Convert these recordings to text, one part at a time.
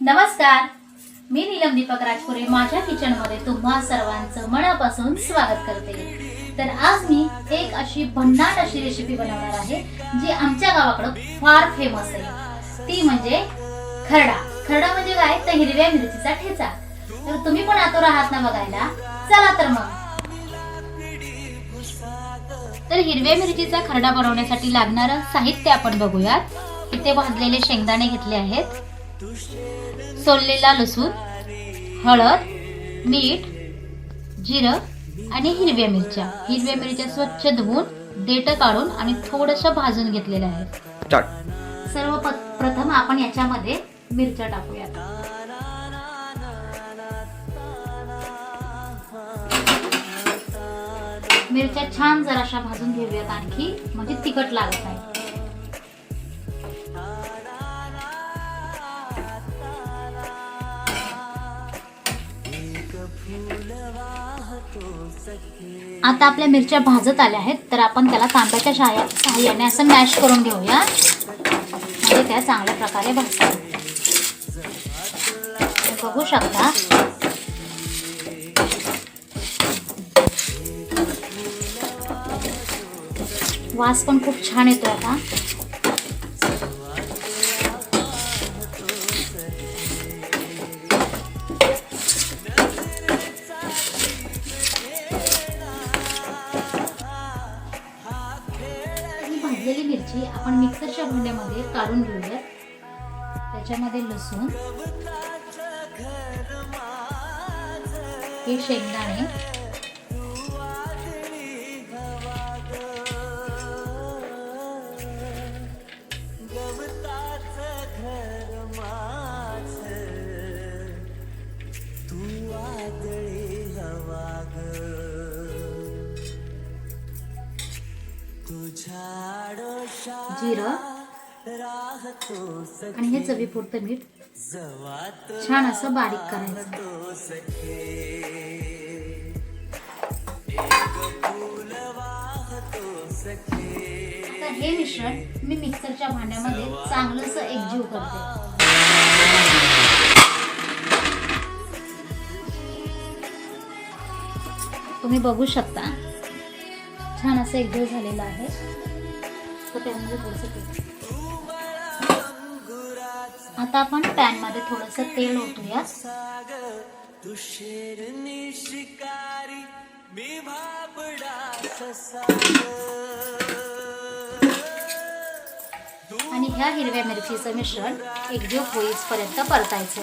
नमस्कार. मी नीलम दीपक राजपुरे. माझ्या किचनमध्ये तुम्हा सर्वांचं मनापासून स्वागत करते. तर आज मी एक अशी भन्नाट अशी रेसिपी बनवणार आहे जी आमच्या गावाकडं फार फेमस आहे. ती म्हणजे खरडा. खरडा म्हणजे काय? तर हिरव्या मिरचीचा ठेचा. तर तुम्ही पण आतुर आहात ना बघायला. चला तर मग. तर हिरव्या मिरचीचा खरडा बनवण्यासाठी लागणारं साहित्य आपण बघूयात. इथे भाजलेले शेंगदाणे घेतले आहेत. सोललेला लसूण हळद मीठ जिरं आणि हिरव्या मिरच्या. हिरव्या मिरच्या स्वच्छ धुवून देठ काढून आणि थोडंसं भाजून घेतलेलं आहे. सर्व प्रथम आपण याच्यामध्ये मिरच्या टाकूयात. मिरच्या छान जराशा भाजून घेऊयात आणखी म्हणजे तिखट लागत नाही. आता आपल्या मिरच्या भाजत आल्या आहेत तर आपण त्याला तांब्याच्या सहाय्या सहाय्याने असं मॅश करून घेऊया. म्हणजे त्या चांगल्या प्रकारे भाजतात. बघू शकता. वास पण खूप छान येतो आता. भाजलेली मिरची आपण मिक्सरच्या भांड्यामध्ये काढून घेऊयात. त्याच्यामध्ये लसूण. हे शेंगदाणे. तू आदळी हवा ग. जिरं. आणि हे चवीपुरतं मीठ. छान असं बारीक करायचं. आता हे मिश्रण मी मिक्सरच्या भांड्यामध्ये चांगलंच एकजीव करते. तुम्ही बघू शकता. छान असं एकजीव झालेलं आहे. तर त्यामध्ये थोडंसं तेल. आता आपण पॅनमध्ये थोडस तेल ओतूया आणि ह्या हिरव्या मिरचीचं मिश्रण एकजीव होईपर्यंत परतायचं.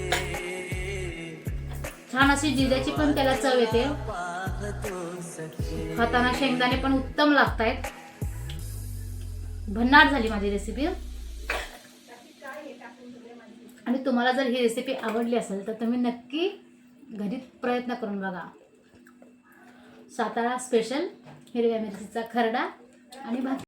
छान अशी जिऱ्याची पण त्याला चव येते. खाताना शेंगदाणे पण उत्तम लागतायत. भन्नाट झाली माझी रेसिपी आणि तुम्हाला जर ही रेसिपी आवडली असेल तर तुम्ही नक्की घरी प्रयत्न करून बघा. सातारा स्पेशल हिरव्या मिरचीचा खरडा आणि भात.